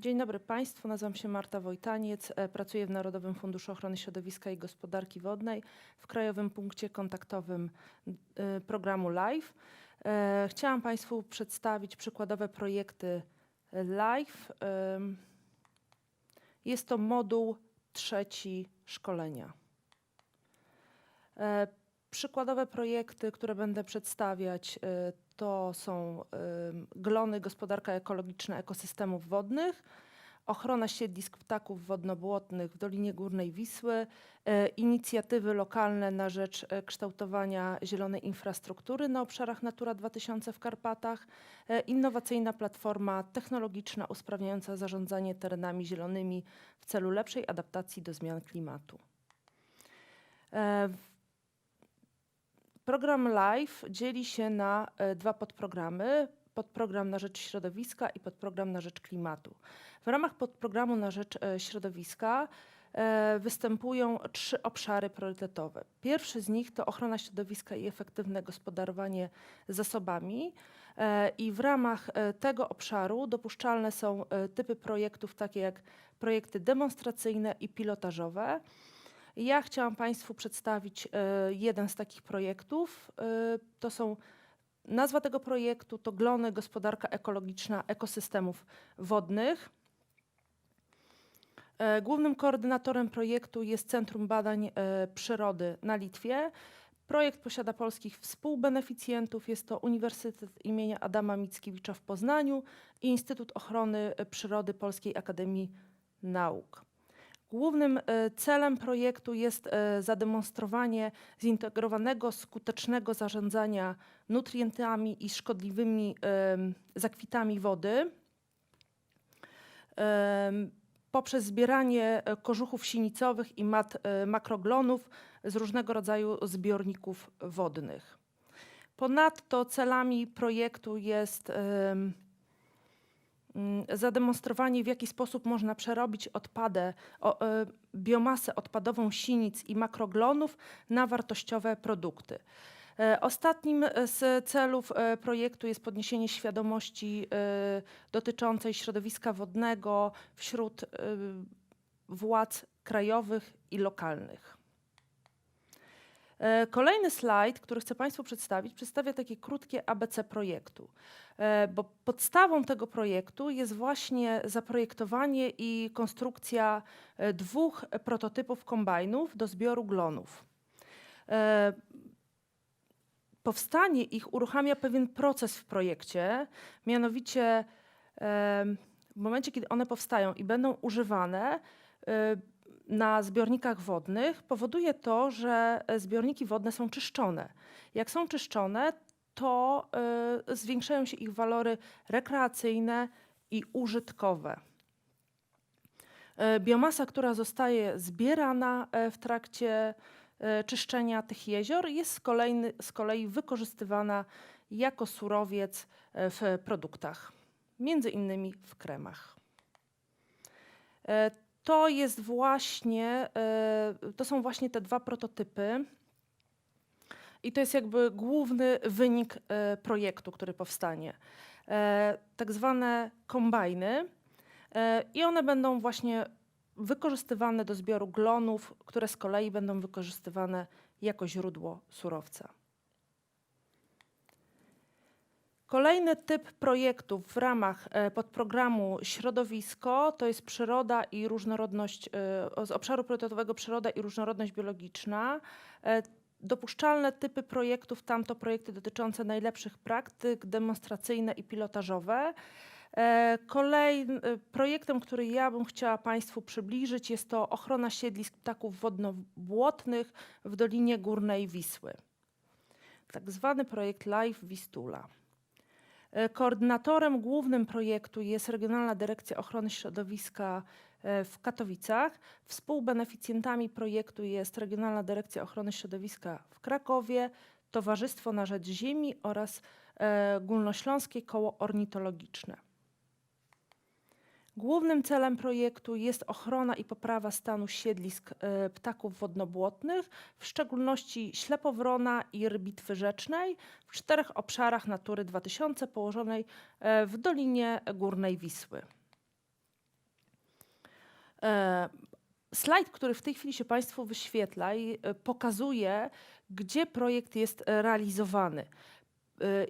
Dzień dobry Państwu, nazywam się Marta Wojtaniec, e, pracuję w Narodowym Funduszu Ochrony Środowiska i Gospodarki Wodnej w Krajowym Punkcie Kontaktowym e, programu LIFE. E, Chciałam Państwu przedstawić przykładowe projekty LIFE. Jest to moduł trzeci szkolenia. Przykładowe projekty, które będę przedstawiać, to są glony gospodarka ekologiczna ekosystemów wodnych, ochrona siedlisk ptaków wodnobłotnych w Dolinie Górnej Wisły, e, inicjatywy lokalne na rzecz e, kształtowania zielonej infrastruktury na obszarach Natura 2000 w Karpatach, e, innowacyjna platforma technologiczna usprawniająca zarządzanie terenami zielonymi w celu lepszej adaptacji do zmian klimatu. Program LIFE dzieli się na e, dwa podprogramy. Podprogram na rzecz środowiska i podprogram na rzecz klimatu. W ramach podprogramu na rzecz e, środowiska e, występują trzy obszary priorytetowe. Pierwszy z nich to ochrona środowiska i efektywne gospodarowanie zasobami. I w ramach tego obszaru dopuszczalne są typy projektów takie jak projekty demonstracyjne i pilotażowe. Ja chciałam Państwu przedstawić e, jeden z takich projektów. E, To są nazwa tego projektu to Glony Gospodarka Ekologiczna Ekosystemów Wodnych. E, Głównym koordynatorem projektu jest Centrum Badań Przyrody na Litwie. Projekt posiada polskich współbeneficjentów. Jest to Uniwersytet imienia Adama Mickiewicza w Poznaniu i Instytut Ochrony Przyrody Polskiej Akademii Nauk. Głównym e, celem projektu jest e, zademonstrowanie zintegrowanego, skutecznego zarządzania nutrientami i szkodliwymi zakwitami wody poprzez zbieranie e, kożuchów sinicowych i mat, makroglonów z różnego rodzaju zbiorników wodnych. Ponadto celami projektu jest zademonstrowanie, w jaki sposób można przerobić odpadę, o, e, biomasę odpadową sinic i makroglonów na wartościowe produkty. E, Ostatnim e, z celów projektu jest podniesienie świadomości dotyczącej środowiska wodnego wśród władz krajowych i lokalnych. E, Kolejny slajd, który chcę Państwu przedstawić, przedstawia takie krótkie ABC projektu, E, bo podstawą tego projektu jest właśnie zaprojektowanie i konstrukcja e, dwóch prototypów kombajnów do zbioru glonów. Powstanie ich uruchamia pewien proces w projekcie, mianowicie w momencie, kiedy one powstają i będą używane na zbiornikach wodnych, powoduje to, że e, zbiorniki wodne są czyszczone. Jak są czyszczone, to e, zwiększają się ich walory rekreacyjne i użytkowe. E, Biomasa, która zostaje zbierana w trakcie czyszczenia tych jezior, jest z, kolejny, z kolei wykorzystywana jako surowiec w produktach, między innymi w kremach. To jest właśnie, e, to są właśnie te dwa prototypy. I to jest jakby główny wynik e, projektu, który powstanie. E, Tak zwane kombajny. I one będą właśnie wykorzystywane do zbioru glonów, które z kolei będą wykorzystywane jako źródło surowca. Kolejny typ projektów w ramach e, podprogramu Środowisko to jest przyroda i różnorodność, e, z obszaru priorytetowego przyroda i różnorodność biologiczna. E, Dopuszczalne typy projektów, tam to projekty dotyczące najlepszych praktyk, demonstracyjne i pilotażowe. Kolejnym projektem, który ja bym chciała Państwu przybliżyć, jest to ochrona siedlisk ptaków wodnobłotnych w Dolinie Górnej Wisły. Tak zwany projekt Live Wistula. E, Koordynatorem głównym projektu jest Regionalna Dyrekcja Ochrony Środowiska e, w Katowicach. Współbeneficjentami projektu jest Regionalna Dyrekcja Ochrony Środowiska w Krakowie, Towarzystwo na Rzecz Ziemi oraz e, Górnośląskie Koło Ornitologiczne. Głównym celem projektu jest ochrona i poprawa stanu siedlisk e, ptaków wodnobłotnych, w szczególności ślepowrona i rybitwy rzecznej w czterech obszarach Natury 2000 położonej e, w Dolinie Górnej Wisły. E, Slajd, który w tej chwili się Państwu wyświetla, i, pokazuje, gdzie projekt jest realizowany.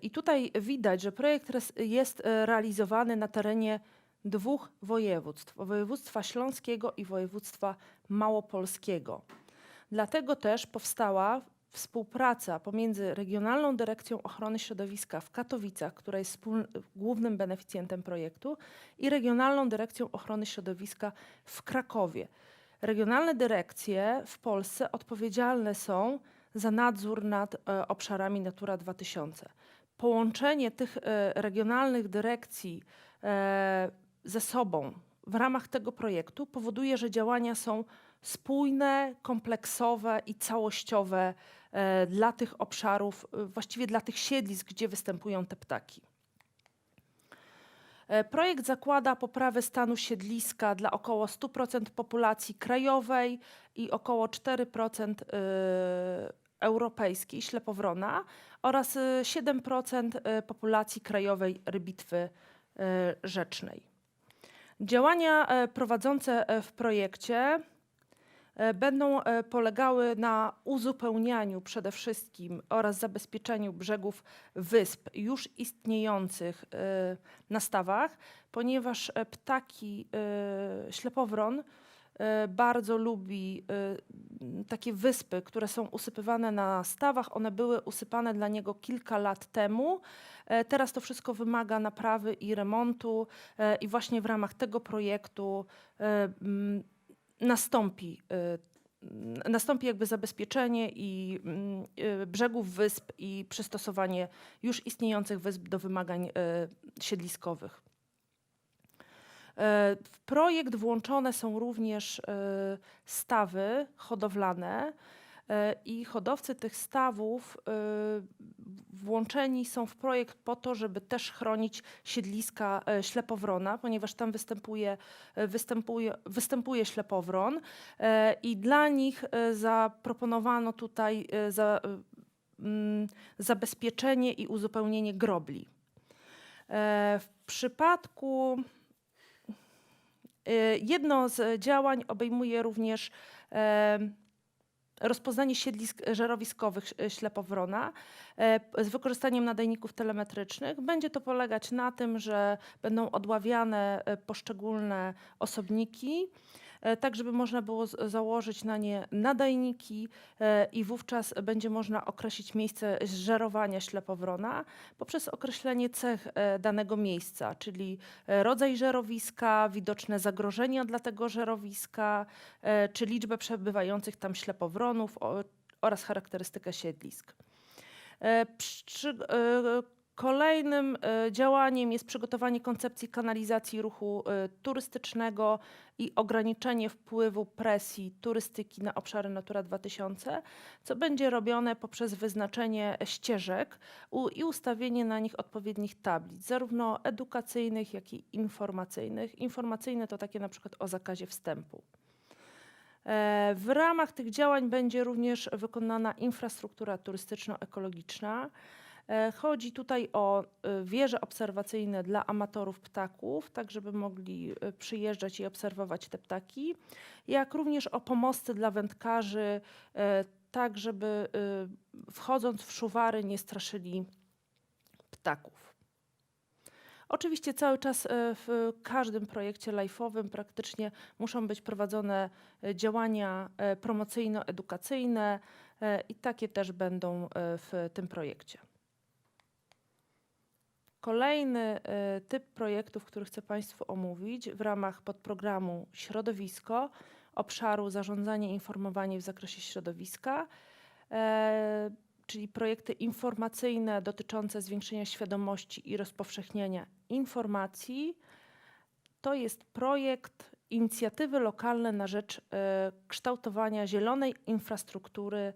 I tutaj widać, że projekt jest realizowany na terenie dwóch województw: województwa śląskiego i województwa małopolskiego. Dlatego też powstała współpraca pomiędzy Regionalną Dyrekcją Ochrony Środowiska w Katowicach, która jest głównym beneficjentem projektu, i Regionalną Dyrekcją Ochrony Środowiska w Krakowie. Regionalne dyrekcje w Polsce odpowiedzialne są za nadzór nad e, obszarami Natura 2000. Połączenie tych e, regionalnych dyrekcji e, ze sobą w ramach tego projektu powoduje, że działania są spójne, kompleksowe i całościowe e, dla tych obszarów, e, właściwie dla tych siedlisk, gdzie występują te ptaki. E, Projekt zakłada poprawę stanu siedliska dla około 100% populacji krajowej i około 4% e, europejskiej ślepowrona oraz e, 7% e, populacji krajowej rybitwy rzecznej. Działania e, prowadzące e, w projekcie e, będą polegały na uzupełnianiu przede wszystkim oraz zabezpieczeniu brzegów wysp już istniejących na stawach, ponieważ ptaki, ślepowron bardzo lubi e, takie wyspy, które są usypywane na stawach. One były usypane dla niego kilka lat temu. E, Teraz to wszystko wymaga naprawy i remontu e, i właśnie w ramach tego projektu e, nastąpi, e, nastąpi jakby zabezpieczenie i e, brzegów wysp i przystosowanie już istniejących wysp do wymagań e, siedliskowych. E, W projekt włączone są również e, stawy hodowlane e, i hodowcy tych stawów włączeni są w projekt po to, żeby też chronić siedliska ślepowrona, ponieważ tam występuje, występuje, występuje ślepowron i dla nich zaproponowano tutaj za, mm, zabezpieczenie i uzupełnienie grobli. W przypadku jedno z działań obejmuje również rozpoznanie siedlisk żerowiskowych ślepowrona e, z wykorzystaniem nadajników telemetrycznych. Będzie to polegać na tym, że będą odławiane e, poszczególne osobniki, tak żeby można było założyć na nie nadajniki e, i wówczas będzie można określić miejsce żerowania ślepowrona poprzez określenie cech e, danego miejsca, czyli e, rodzaj żerowiska, widoczne zagrożenia dla tego żerowiska, e, czy liczbę przebywających tam ślepowronów oraz charakterystykę siedlisk. E, Przy, e, Kolejnym e, działaniem jest przygotowanie koncepcji kanalizacji ruchu e, turystycznego i ograniczenie wpływu presji turystyki na obszary Natura 2000, co będzie robione poprzez wyznaczenie ścieżek i ustawienie na nich odpowiednich tablic, zarówno edukacyjnych, jak i informacyjnych. Informacyjne to takie na przykład o zakazie wstępu. E, W ramach tych działań będzie również wykonana infrastruktura turystyczno-ekologiczna. E, Chodzi tutaj o e, wieże obserwacyjne dla amatorów ptaków, tak żeby mogli e, przyjeżdżać i obserwować te ptaki, jak również o pomosty dla wędkarzy, tak żeby wchodząc w szuwary nie straszyli ptaków. Oczywiście cały czas w każdym projekcie life'owym praktycznie muszą być prowadzone działania promocyjno-edukacyjne i takie też będą w tym projekcie. Kolejny e, typ projektów, który chcę Państwu omówić w ramach podprogramu Środowisko, obszaru zarządzanie informowanie w zakresie środowiska, e, czyli projekty informacyjne dotyczące zwiększenia świadomości i rozpowszechniania informacji. To jest projekt inicjatywy lokalne na rzecz e, kształtowania zielonej infrastruktury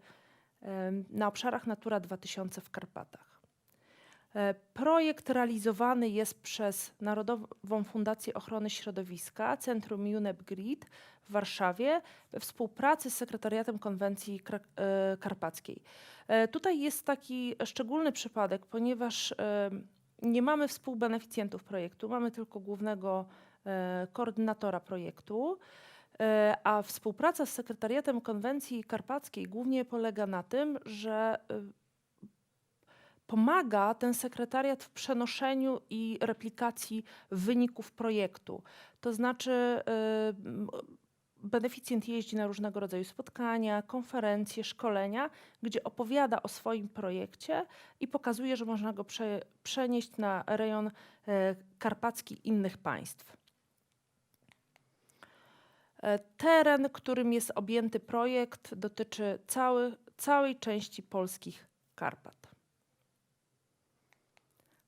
e, na obszarach Natura 2000 w Karpatach. E, Projekt realizowany jest przez Narodową Fundację Ochrony Środowiska, Centrum UNEP GRID w Warszawie we współpracy z Sekretariatem Konwencji e, Karpackiej. E, Tutaj jest taki szczególny przypadek, ponieważ nie mamy współbeneficjentów projektu, mamy tylko głównego koordynatora projektu. A współpraca z Sekretariatem Konwencji Karpackiej głównie polega na tym, że pomaga ten sekretariat w przenoszeniu i replikacji wyników projektu. To znaczy, y, beneficjent jeździ na różnego rodzaju spotkania, konferencje, szkolenia, gdzie opowiada o swoim projekcie i pokazuje, że można go prze, przenieść na rejon e, karpacki innych państw. E, Teren, którym jest objęty projekt, dotyczy cały, całej części polskich Karpat.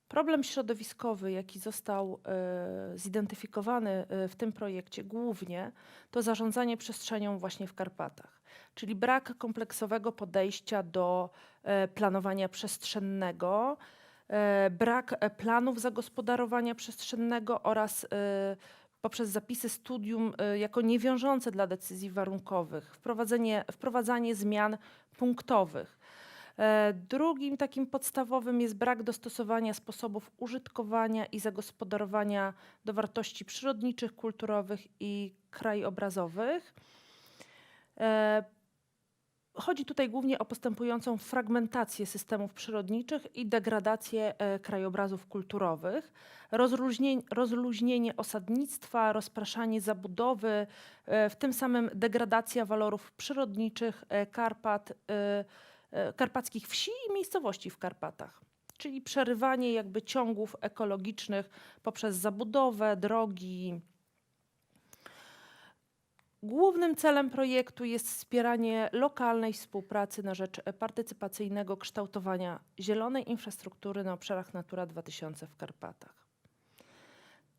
Problem środowiskowy, jaki został e, zidentyfikowany e, w tym projekcie głównie, to zarządzanie przestrzenią właśnie w Karpatach, czyli brak kompleksowego podejścia do e, planowania przestrzennego, e, brak planów zagospodarowania przestrzennego oraz e, poprzez zapisy studium e, jako niewiążące dla decyzji warunkowych, wprowadzenie, wprowadzanie zmian punktowych. E, Drugim takim podstawowym jest brak dostosowania sposobów użytkowania i zagospodarowania do wartości przyrodniczych, kulturowych i krajobrazowych. E, Chodzi tutaj głównie o postępującą fragmentację systemów przyrodniczych i degradację e, krajobrazów kulturowych, rozluźnienie, rozluźnienie osadnictwa, rozpraszanie zabudowy, w tym samym degradacja walorów przyrodniczych Karpat, karpackich wsi i miejscowości w Karpatach. Czyli przerywanie jakby ciągów ekologicznych poprzez zabudowę, drogi, Głównym celem projektu jest wspieranie lokalnej współpracy na rzecz e, partycypacyjnego kształtowania zielonej infrastruktury na obszarach Natura 2000 w Karpatach.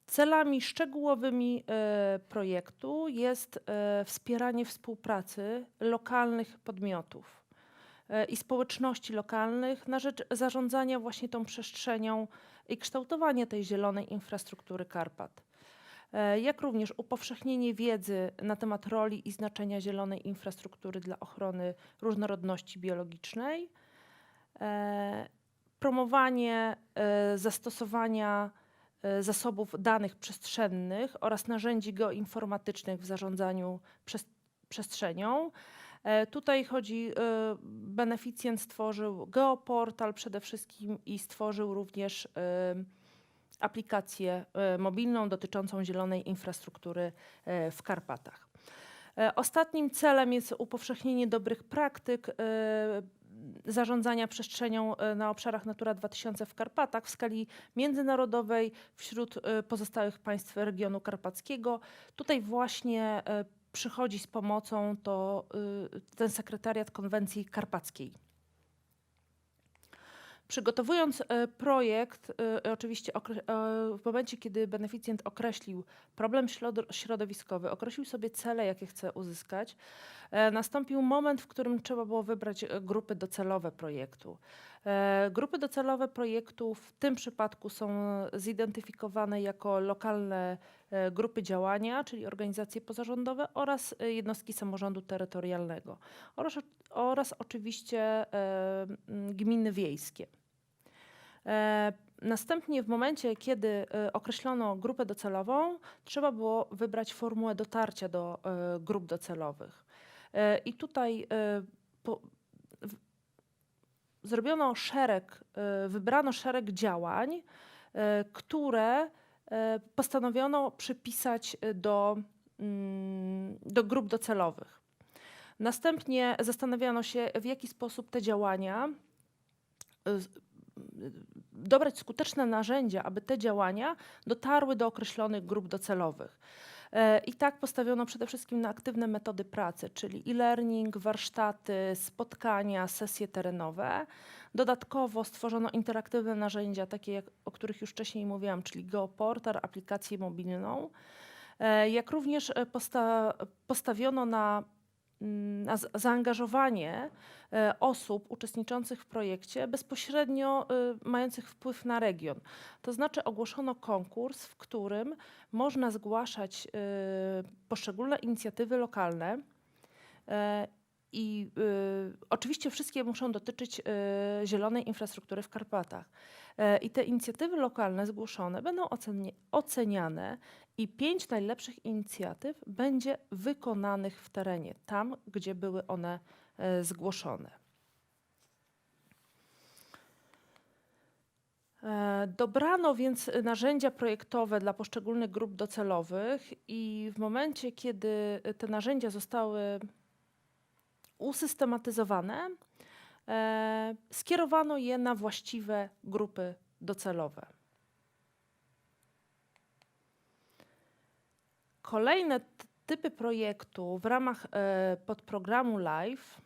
Celami szczegółowymi e, projektu jest e, wspieranie współpracy lokalnych podmiotów e, i społeczności lokalnych na rzecz zarządzania właśnie tą przestrzenią i kształtowania tej zielonej infrastruktury Karpat e, jak również upowszechnienie wiedzy na temat roli i znaczenia zielonej infrastruktury dla ochrony różnorodności biologicznej, e, promowanie e, zastosowania e, zasobów danych przestrzennych oraz narzędzi geoinformatycznych w zarządzaniu przes- przestrzenią. E, Tutaj chodzi, e, beneficjent stworzył geoportal przede wszystkim i stworzył również e, aplikację e, mobilną dotyczącą zielonej infrastruktury e, w Karpatach. Ostatnim celem jest upowszechnienie dobrych praktyk zarządzania przestrzenią na obszarach Natura 2000 w Karpatach w skali międzynarodowej wśród pozostałych państw regionu karpackiego. Tutaj właśnie przychodzi z pomocą to y, ten sekretariat konwencji karpackiej. Przygotowując e, projekt, e, oczywiście e, w momencie, kiedy beneficjent określił problem środo- środowiskowy, określił sobie cele, jakie chce uzyskać, nastąpił moment, w którym trzeba było wybrać grupy docelowe projektu. Grupy docelowe projektu w tym przypadku są zidentyfikowane jako lokalne grupy działania, czyli organizacje pozarządowe oraz jednostki samorządu terytorialnego oraz, oraz oczywiście gminy wiejskie. E, Następnie w momencie, kiedy e, określono grupę docelową, trzeba było wybrać formułę dotarcia do e, grup docelowych. I tutaj po, w, zrobiono szereg, wybrano szereg działań, które postanowiono przypisać do, mm, do grup docelowych. Następnie zastanawiano się, w jaki sposób te działania dobrać skuteczne narzędzia, aby te działania dotarły do określonych grup docelowych. E, I tak postawiono przede wszystkim na aktywne metody pracy, czyli e-learning, warsztaty, spotkania, sesje terenowe. Dodatkowo stworzono interaktywne narzędzia, takie jak, o których już wcześniej mówiłam, czyli geoportal, aplikację mobilną. E, Jak również e, posta postawiono na, zaangażowanie e, osób uczestniczących w projekcie bezpośrednio e, mających wpływ na region. To znaczy ogłoszono konkurs, w którym można zgłaszać e, poszczególne inicjatywy lokalne I oczywiście wszystkie muszą dotyczyć zielonej infrastruktury w Karpatach. E, I te inicjatywy lokalne zgłoszone będą oceni- oceniane i pięć najlepszych inicjatyw będzie wykonanych w terenie, tam gdzie były one e, zgłoszone. E, Dobrano więc narzędzia projektowe dla poszczególnych grup docelowych i w momencie, kiedy te narzędzia zostały usystematyzowane, skierowano je na właściwe grupy docelowe. Kolejne typy projektu w ramach e, podprogramu LIFE,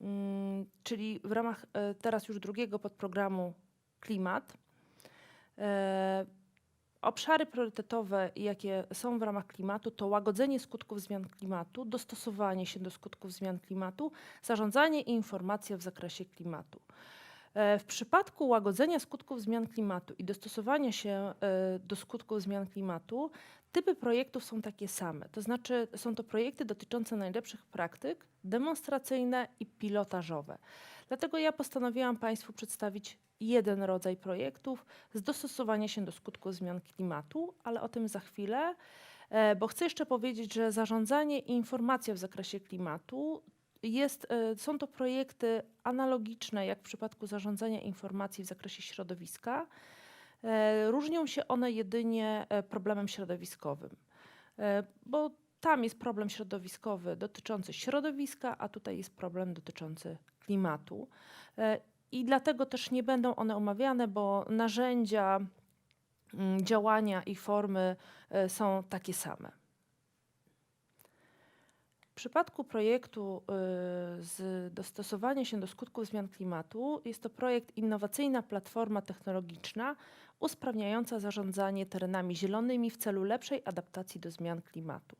mm, czyli w ramach e, teraz już drugiego podprogramu Klimat, e, Obszary priorytetowe, jakie są w ramach klimatu, to łagodzenie skutków zmian klimatu, dostosowanie się do skutków zmian klimatu, zarządzanie i informacja w zakresie klimatu. E, W przypadku łagodzenia skutków zmian klimatu i dostosowania się e, do skutków zmian klimatu, typy projektów są takie same. To znaczy, są to projekty dotyczące najlepszych praktyk, demonstracyjne i pilotażowe. Dlatego ja postanowiłam Państwu przedstawić jeden rodzaj projektów z dostosowania się do skutków zmian klimatu, ale o tym za chwilę, e, bo chcę jeszcze powiedzieć, że zarządzanie i informacja w zakresie klimatu jest, e, są to projekty analogiczne jak w przypadku zarządzania informacji w zakresie środowiska. E, Różnią się one jedynie e, problemem środowiskowym, bo tam jest problem środowiskowy dotyczący środowiska, a tutaj jest problem dotyczący klimatu. I dlatego też nie będą one omawiane, bo narzędzia mm, działania i formy są takie same. W przypadku projektu y, z dostosowania się do skutków zmian klimatu jest to projekt Innowacyjna Platforma Technologiczna usprawniająca zarządzanie terenami zielonymi w celu lepszej adaptacji do zmian klimatu.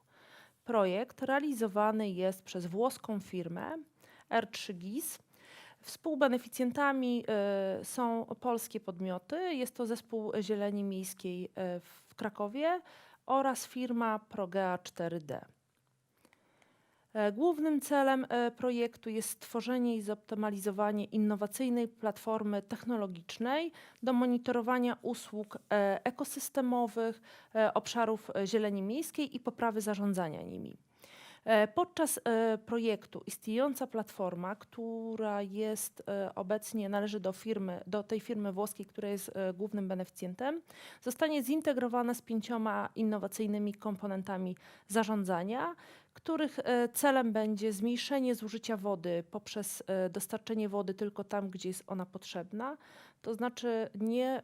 Projekt realizowany jest przez włoską firmę R3GIS. Współbeneficjentami y, są polskie podmioty. Jest to Zespół Zieleni Miejskiej y, w Krakowie oraz firma Progea 4D. E, Głównym celem e, projektu jest stworzenie i zoptymalizowanie innowacyjnej platformy technologicznej do monitorowania usług e, ekosystemowych, obszarów zieleni miejskiej i poprawy zarządzania nimi. E, Podczas e, projektu istniejąca platforma, która jest e, obecnie należy do firmy, do tej firmy włoskiej, która jest głównym beneficjentem, zostanie zintegrowana z pięcioma innowacyjnymi komponentami zarządzania, których celem będzie zmniejszenie zużycia wody poprzez dostarczenie wody tylko tam, gdzie jest ona potrzebna. To znaczy nie,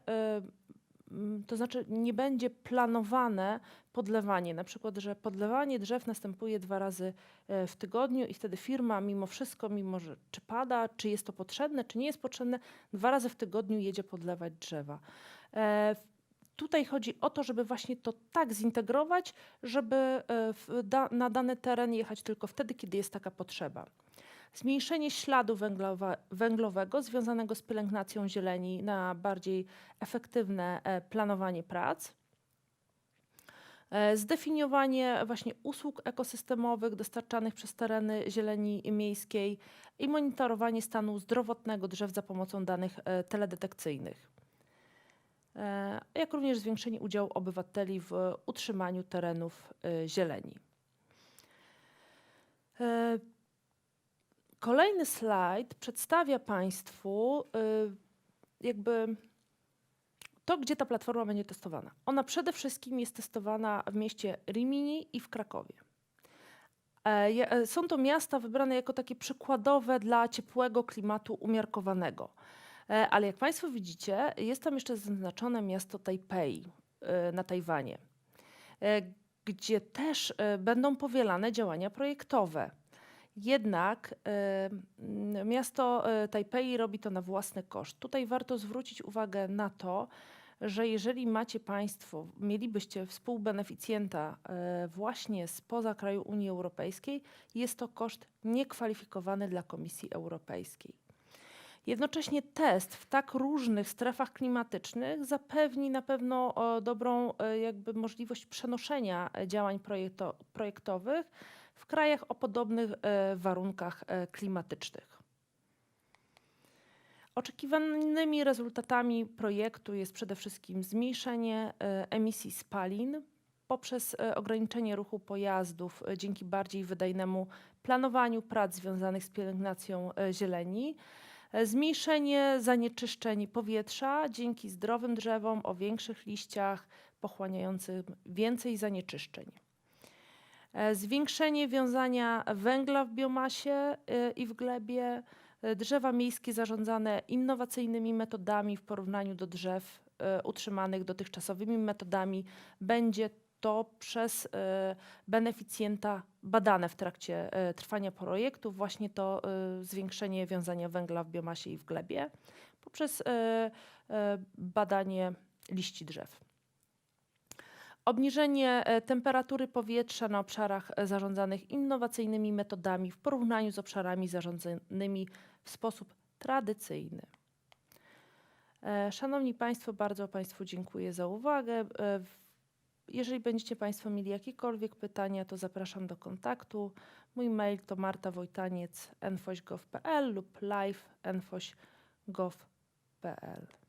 to znaczy nie będzie planowane podlewanie, na przykład, że podlewanie drzew następuje dwa razy e, w tygodniu i wtedy firma mimo wszystko, mimo że czy pada, czy jest to potrzebne, czy nie jest potrzebne, dwa razy w tygodniu jedzie podlewać drzewa. E, Tutaj chodzi o to, żeby właśnie to tak zintegrować, żeby e, na dany teren jechać tylko wtedy, kiedy jest taka potrzeba. Zmniejszenie śladu węglowa, węglowego związanego z pielęgnacją zieleni na bardziej efektywne e, planowanie prac. E, Zdefiniowanie właśnie usług ekosystemowych dostarczanych przez tereny zieleni miejskiej i monitorowanie stanu zdrowotnego drzew za pomocą danych e, teledetekcyjnych jak również zwiększenie udziału obywateli w utrzymaniu terenów zieleni. Kolejny slajd przedstawia Państwu e, jakby to, gdzie ta platforma będzie testowana. Ona przede wszystkim jest testowana w mieście Rimini i w Krakowie. E, e, Są to miasta wybrane jako takie przykładowe dla ciepłego klimatu umiarkowanego. E, Ale jak Państwo widzicie, jest tam jeszcze zaznaczone miasto Tajpej na Tajwanie, gdzie też będą powielane działania projektowe. Jednak m, miasto e, Tajpej robi to na własny koszt. Tutaj warto zwrócić uwagę na to, że jeżeli macie Państwo, mielibyście współbeneficjenta e, właśnie spoza kraju Unii Europejskiej, jest to koszt niekwalifikowany dla Komisji Europejskiej. Jednocześnie test w tak różnych strefach klimatycznych zapewni na pewno dobrą e, jakby możliwość przenoszenia działań projekto, projektowych w krajach o podobnych e, warunkach e, klimatycznych. Oczekiwanymi rezultatami projektu jest przede wszystkim zmniejszenie e, emisji spalin poprzez ograniczenie ruchu pojazdów dzięki bardziej wydajnemu planowaniu prac związanych z pielęgnacją zieleni, zmniejszenie zanieczyszczeń powietrza dzięki zdrowym drzewom o większych liściach pochłaniającym więcej zanieczyszczeń. E, Zwiększenie wiązania węgla w biomasie e, i w glebie, e, drzewa miejskie zarządzane innowacyjnymi metodami w porównaniu do drzew utrzymanych dotychczasowymi metodami będzie to przez beneficjenta badane w trakcie trwania projektu właśnie to zwiększenie wiązania węgla w biomasie i w glebie poprzez badanie liści drzew. Obniżenie e, temperatury powietrza na obszarach e, zarządzanych innowacyjnymi metodami w porównaniu z obszarami zarządzanymi w sposób tradycyjny. E, Szanowni Państwo, bardzo Państwu dziękuję za uwagę. Jeżeli będziecie Państwo mieli jakiekolwiek pytania, to zapraszam do kontaktu. Mój mail to martawojtaniec.enfoś.gov.pl lub live.enfoś.gov.pl.